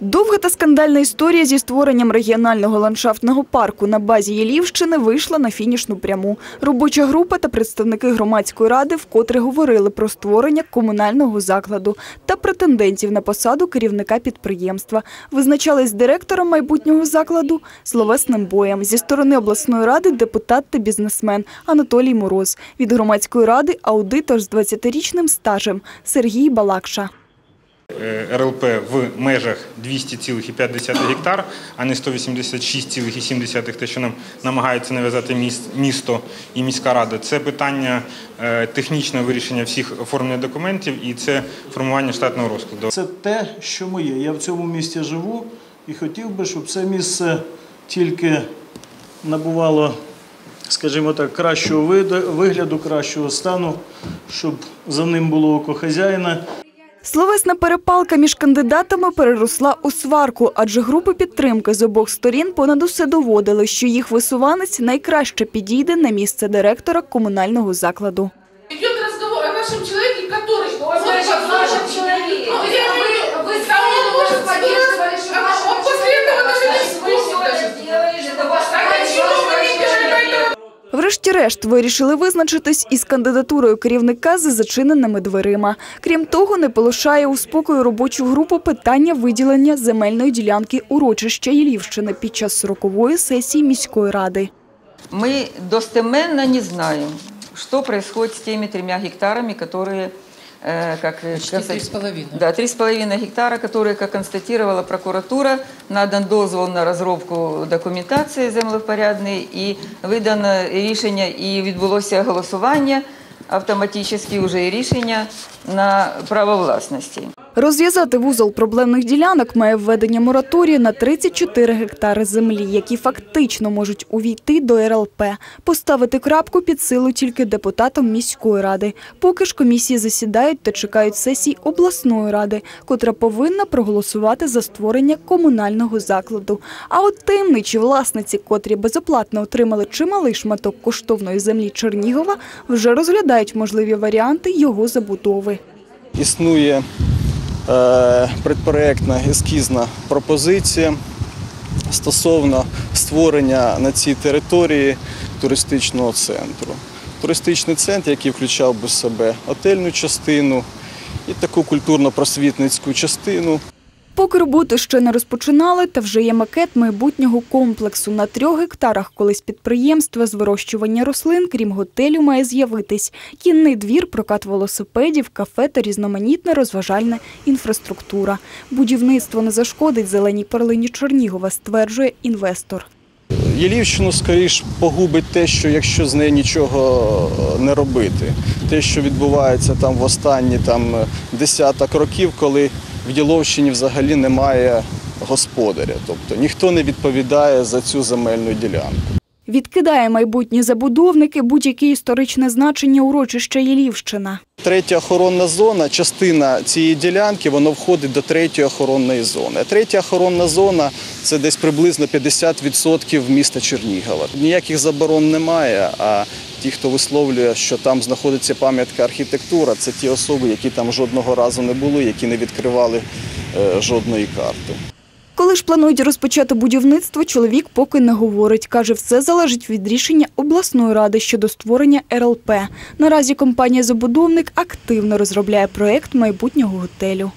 Довга та скандальна історія зі створенням регіонального ландшафтного парку на базі Єлівщини вийшла на фінішну пряму. Робоча група та представники громадської ради вкотре говорили про створення комунального закладу та претендентів на посаду керівника підприємства. Визначались директором майбутнього закладу словесним боєм. Зі сторони обласної ради депутат та бізнесмен Анатолій Мороз. Від громадської ради аудитор з 20-річним стажем Сергій Балакша. Е, РЛП в межах 200,5 гектар, а не 186,7, те, що нам намагається нав'язати місто і міська рада. Це питання е, технічного вирішення всіх оформлення документів і це формування штатного розкладу. Це те, що моє. Я в цьому місті живу і хотів би, щоб це місце тільки набувало, скажімо так, кращого вигляду, кращого стану, щоб за ним було око хазяїна. Словесна перепалка між кандидатами переросла у сварку, адже групи підтримки з обох сторін понад усе доводили, що їх висуванець найкраще підійде на місце директора комунального закладу. Врешті-решт вирішили визначитись із кандидатурою керівника за зачиненими дверима. Крім того, не полишає у спокою робочу групу питання виділення земельної ділянки урочища Єлівщини під час срокової сесії міської ради. Мы достеменно не знаем, что происходит с теми тремя гектарами, которые, э, как э, Почти три с половиной. Да, три с половиной гектара, которые, как констатировала прокуратура, надан дозвол на розробку документації землевпорядної і видано рішення, і відбулося голосування автоматично вже і рішення на право власності. Розв'язати вузол проблемних ділянок має введення мораторію на 34 гектари землі, які фактично можуть увійти до РЛП. Поставити крапку під силу тільки депутатам міської ради. Поки ж комісії засідають та чекають сесій обласної ради, котра повинна проголосувати за створення комунального закладу. А от таємничі власниці, котрі безоплатно отримали чималий шматок коштовної землі Чернігова, вже розглядають можливі варіанти його забудови. Існує предпроектна ескізна пропозиція стосовно створення на цій території туристичного центру. Туристичний центр, який включав би в себе отельну частину і таку культурно-просвітницьку частину. Поки роботи ще не розпочинали, та вже є макет майбутнього комплексу. На трьох гектарах колись підприємства з вирощування рослин, крім готелю, має з'явитись. Кінний двір, прокат велосипедів, кафе та різноманітна розважальна інфраструктура. Будівництво не зашкодить зеленій перлині Чернігова, стверджує інвестор. Єлівщину скоріш погубить те, що якщо з нею нічого е, не робити. Те, що відбувається там в останні там, е, десяток років, коли в Єловщині взагалі немає господаря. Тобто ніхто не відповідає за цю земельну ділянку. Відкидає майбутні забудовники будь-яке історичне значення урочища Єлівщина. Третя охоронна зона, частина цієї ділянки, воно входить до третьої охоронної зони. Третя охоронна зона це десь приблизно 50% міста Чернігова. Ніяких заборон немає. А ті, хто висловлює, що там знаходиться пам'ятка архітектура, це ті особи, які там жодного разу не були, які не відкривали е, жодної карти. Коли ж планують розпочати будівництво, чоловік поки не говорить. Каже, все залежить від рішення обласної ради щодо створення РЛП. Наразі компанія-забудовник активно розробляє проєкт майбутнього готелю.